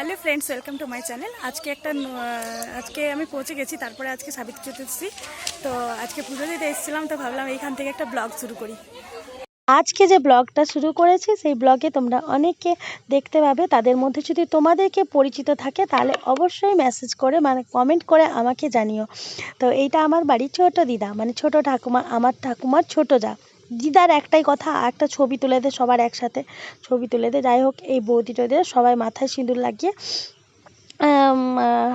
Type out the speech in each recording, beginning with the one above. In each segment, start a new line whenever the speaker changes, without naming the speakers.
Hello friends, welcome to my channel. আজকে একটা আজকে আমি পৌঁছে গেছি, তারপরে আজকে সাবিত্রী চতুর্থী তো আজকে পুজো দিতে এসেছিলাম, তো ভাবলাম এইখান থেকে একটা ব্লগ শুরু করি।
আজকে যে ব্লগটা শুরু করেছি, সেই ব্লগে তোমরা অনেককে দেখতে পাবে। তাদের মধ্যে যদি তোমাদেরকে পরিচিত থাকে, তাহলে অবশ্যই মেসেজ করে মানে কমেন্ট করে আমাকে জানিও। তো এইটা আমার বাড়ির ছোট দিদা মানে ছোট ঠাকুমা, আমার ঠাকুমার ছোট যা। দিদার একটাই কথা, একটা ছবি তুলে দে সবার একসাথে, ছবি তুলে দে। যাই হোক, এই বৌদি টৌদিরা সবাই মাথায় সিঁদুর লাগিয়ে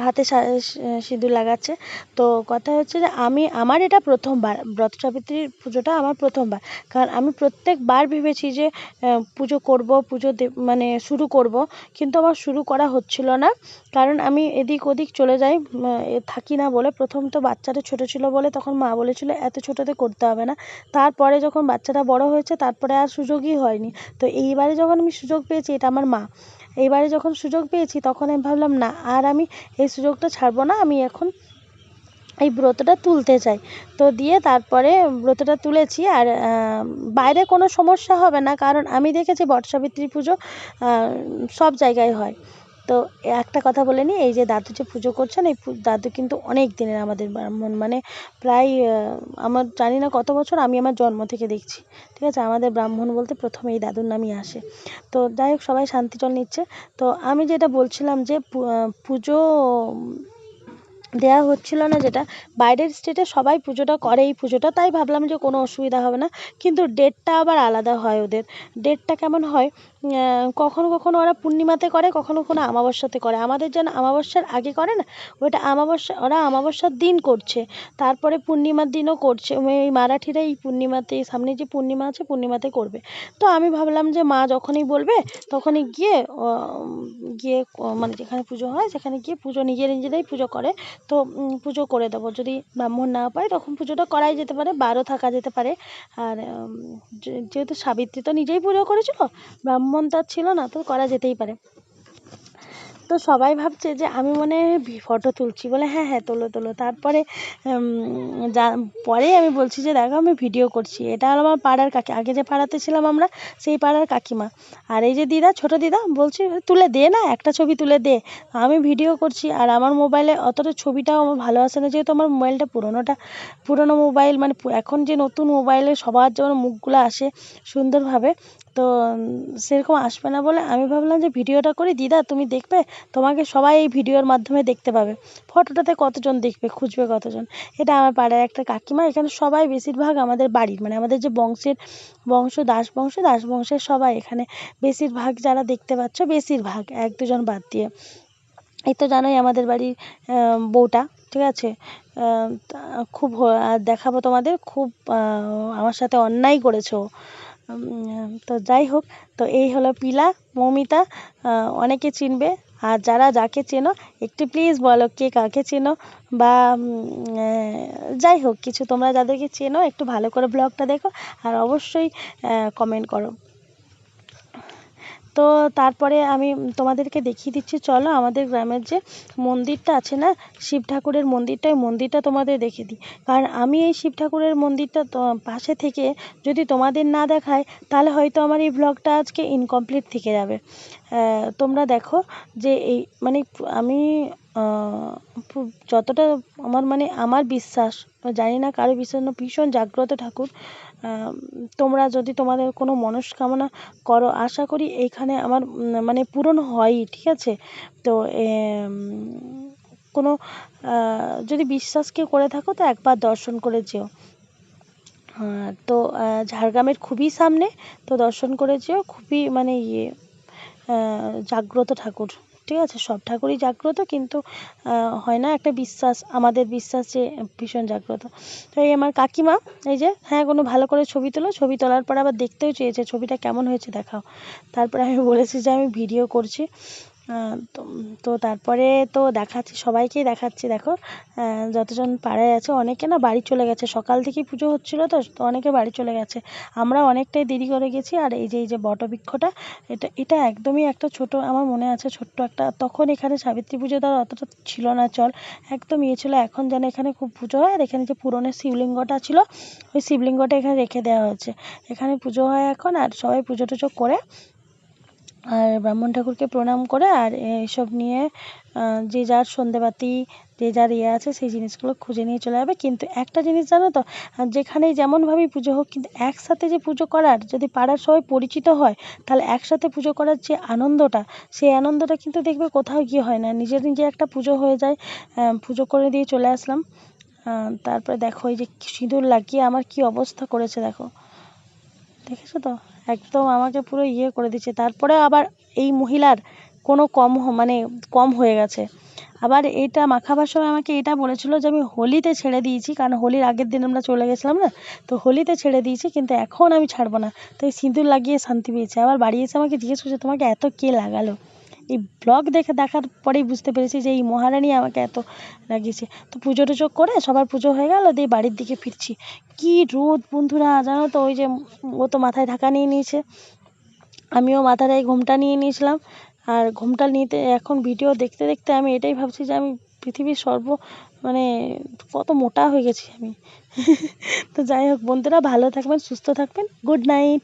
হাতে সিঁদুর লাগাচ্ছে। তো কথা হচ্ছে যে আমি, আমার এটা প্রথমবার, ব্রত সাবিত্রীর পুজোটা আমার প্রথমবার। কারণ আমি প্রত্যেকবার ভেবেছি যে পুজো করব, পুজো মানে শুরু করব, কিন্তু আমার শুরু করা হচ্ছিল না। কারণ আমি এদিক ওদিক চলে যাই থাকি না বলে। প্রথম তো বাচ্চাটা ছোট ছিল বলে তখন মা বলেছিল, এত ছোটোতে করতে হবে না। তারপরে যখন বাচ্চাটা বড় হয়েছে, তারপরে আর সুযোগই হয়নি। তো এইবারে যখন আমি সুযোগ পেয়েছি, এটা আমার মা। এইবারে যখন সুযোগ পেয়েছি, তখন আমি ভাবলাম, না, আর আমি এই সুযোগটা ছাড়বো না, আমি এখন এই ব্রতটা তুলতে চাই। তো দিয়ে তারপরে ব্রতটা তুলেছি, আর বাইরে কোনো সমস্যা হবে না, কারণ আমি দেখেছি বট সাবিত্রী পুজো সব জায়গায় হয়। তো একটা কথা বলে নিই, এই যে দাদু যে পুজো করছেন, এই দাদু কিন্তু অনেক দিনের আমাদের ব্রাহ্মণ মানে প্রায় আমার জানি না কত বছর, আমি আমার জন্ম থেকে দেখছি, ঠিক আছে? আমাদের ব্রাহ্মণ বলতে প্রথমে এই দাদুর নামই আসে। তো যাই হোক, সবাই শান্তি জল নিচ্ছে। তো আমি যেটা বলছিলাম যে পুজো দেওয়া হচ্ছিল না যেটা। বাইরের স্টেটে সবাই পুজোটা করে এই পুজোটা তাই ভাবলাম যে কোনো অসুবিধা হবে না। কিন্তু ডেটটা আবার আলাদা হয় ওদের। ডেটটা কেমন হয়? আহ, কখনো কখনো ওরা পূর্ণিমাতে করে কখনো কখনো আমাবস্যাতে করে। আমাদের যেন আমাবস্যার আগে করে না ওইটা আমাবস্যা ওরা আমাবস্যার দিন করছে। তারপরে পূর্ণিমার দিনও করছে। এই মারাঠিরা এই পূর্ণিমাতে সামনে যে পূর্ণিমা আছে পূর্ণিমাতে করবে। তো আমি ভাবলাম যে মা যখনই বলবে তখনই গিয়ে গিয়ে মানে যেখানে পুজো হয় সেখানে গিয়ে পুজো নিজে নিজেরাই পুজো করে। তো পুজো করে দেবো। যদি ব্রাহ্মণ না পাই তখন পুজোটা করাই যেতে পারে, বারও থাকা যেতে পারে। আর যেহেতু সাবিত্রী তো নিজেই পুজো করেছিল, ব্রাহ্মণ তো আর ছিল না, তো করা যেতেই পারে। তো সবাই ভাবছে যে আমি মনে হয় ফটো তুলছি। বলে হ্যাঁ হ্যাঁ তোলো তোলো। তারপরে যা, পরে আমি বলছি যে, দেখো, আমি ভিডিও করছি। এটা হলো আমার পাড়ার কাকি, আগে যে পাড়াতে ছিলাম আমরা, সেই পাড়ার কাকিমা। আর এই যে দিদা, ছোট দিদা, বলছি, তুলে দে না, একটা ছবি তুলে দে। আমি ভিডিও করছি, আর আমার মোবাইলে অতটা ছবিটাও আমার ভালো আসে না, যেহেতু আমার মোবাইলটা পুরোনোটা, পুরোনো মোবাইল মানে এখন যে নতুন মোবাইলে সবার যেমন মুখগুলো আসে সুন্দরভাবে তো সেরকম আসবে না বলে আমি ভাবলাম যে ভিডিওটা করি। দিদা, তুমি দেখবে? তোমাকে সবাই এই ভিডিওর মাধ্যমে দেখতে পাবে। ফটোটাতে কতজন দেখবে? খুঁজবে কতজন? এটা আমার পাড়ার একটা কাকিমা। এখানে সবাই বেশিরভাগ আমাদের বাড়ির মানে আমাদের যে বংশের, বংশ দাস বংশ দাস বংশের সবাই এখানে। বেশিরভাগ যারা দেখতে পাচ্ছ, বেশিরভাগ, এক দুজন বাদ দিয়ে। এই তো জানোই আমাদের বাড়ির বউটা, ঠিক আছে? খুব দেখাবো তোমাদের। খুব আমার সাথে অন্যায় করেছ তো যাই হোক, তো এই হলো পিলা, মৌমিতা অনেকে চিনবে। আর যারা যাকে চেনো, একটু প্লিজ বলো কে কাকে চেনো বা যাই হোক, কিছু তোমরা যাদেরকে চেনো, একটু ভালো করে ব্লগটা দেখো। আর অবশ্যই কমেন্ট করো। তো তারপরে আমি তোমাদেরকে দেখিয়ে দিচ্ছি, চলো আমাদের গ্রামের যে মন্দিরটা আছে না, শিব ঠাকুরের মন্দিরটা ওই মন্দিরটা তোমাদের দেখিয়ে দিই। কারণ আমি এই শিব ঠাকুরের মন্দিরটা পাশে থেকে যদি তোমাদের না দেখায় তাহলে হয়তো আমার এই ব্লগটা আজকে ইনকমপ্লিট থেকে যাবে। তোমরা দেখো যে এই মানে আমি যতটা আমার মানে আমার বিশ্বাস, জানি না কারও বিশ্বাস না, ভীষণ জাগ্রত ঠাকুর। তোমরা যদি তোমাদের কোনো মনস্কামনা করো, আশা করি এইখানে আমার মানে পূরণ হয়ই, ঠিক আছে? তো কোনো যদি বিশ্বাস কেউ করে থাকো, তো একবার দর্শন করে যেও। তো ঝাড়গ্রামের খুবই সামনে, তো দর্শন করে যেও, খুবই মানে ইয়ে জাগ্রত ঠাকুর। ঠিক আছে, সব ঠাকুরই জাগ্রত কিন্তু হয় না একটা বিশ্বাস, আমাদের বিশ্বাস যে ভীষণ জাগ্রত। তো এই আমার কাকিমা, এই যে হ্যাঁ কোনো ভালো করে ছবি তোলো, ছবি তোলার পর আবার দেখতেও চেয়েছে, ছবিটা কেমন হয়েছে দেখাও। তারপরে আমি বলেছি যে আমি ভিডিও করছি। তো তারপরে তো দেখাচ্ছি সবাইকেই দেখাচ্ছি, দেখো। যতজন পাড়ায় আছে, অনেকে না বাড়ি চলে গেছে। সকাল থেকেই পুজো হচ্ছিল তো তো অনেকে বাড়ি চলে গেছে। আমরা অনেকটাই দেরি করে গেছি, আর এই যে এই যে বটবৃক্ষটা, এটা এটা একদমই একটা ছোট, আমার মনে আছে ছোট্ট একটা, তখন এখানে সাবিত্রী পুজো দেওয়ার অতটা ছিল না, চল। একদম ইয়ে ছিল, এখন যেন এখানে খুব পুজো হয়, আর এখানে যে পুরনো শিবলিঙ্গটা ছিল, ওই শিবলিঙ্গটা এখানে রেখে দেওয়া হয়েছে। এখানে পুজো হয় এখন, আর সবাই পুজো টুজো করে আর ব্রাহ্মণ ঠাকুরকে প্রণাম করে আর এইসব নিয়ে যে যার সন্ধেবাতি, যে যার ইয়ে আছে সেই জিনিসগুলো খুঁজে নিয়ে চলে যাবে। কিন্তু একটা জিনিস জানো তো যেখানেই যেমনভাবেই পুজো হোক, কিন্তু একসাথে যে পুজো করার, যদি পাড়ার সবাই পরিচিত হয়, তাহলে একসাথে পুজো করার যে আনন্দটা, সেই আনন্দটা কিন্তু দেখবে কোথাও গিয়ে হয় না। নিজের নিজে একটা পুজো হয়ে যায় পুজো করে দিয়ে চলে আসলাম। তারপরে দেখো এই যে সিঁদুর লাগিয়ে আমার কি অবস্থা করেছে দেখো। দেখেছ তো? একদম আমাকে পুরো ইয়ে করে দিচ্ছে। তারপরে আবার এই মহিলার কোনো কম মানে কম হয়ে গেছে। আবার এটা মাখাবার সময় আমাকে এটা বলেছিল যে, আমি হোলিতে ছেড়ে দিয়েছি, কারণ হোলির আগের দিন আমরা চলে গেছিলাম না? তো হোলিতে ছেড়ে দিয়েছি, কিন্তু এখন আমি ছাড়বো না। তো এই সিঁদুর লাগিয়ে শান্তি পেয়েছে। আবার বাড়ি এসে আমাকে জিজ্ঞেস করছে, তোমাকে এত কে লাগালো? এই ব্লগ দেখে দেখার পরেই বুঝতে পেরেছি যে এই মহারানী আমাকে এত লাগিয়েছে তো পুজো টুজো করে সবার পুজো হয়ে গেল, দিয়ে বাড়ির দিকে ফিরছি। কি রোদ বন্ধুরা, জানো তো, ওই যে ও তো মাথায় ঢাকা নিয়ে নিয়েছে। আমিও মাথায় ঘোমটা নিয়ে নিয়েছিলাম। আর ঘোমটা নিতে এখন ভিডিও দেখতে দেখতে আমি এটাই ভাবছি যে আমি পৃথিবীর সর্ব মানে কত মোটা হয়ে গেছি আমি। তো যাই হোক, বন্ধুরা ভালো থাকবেন, সুস্থ থাকবেন। Good night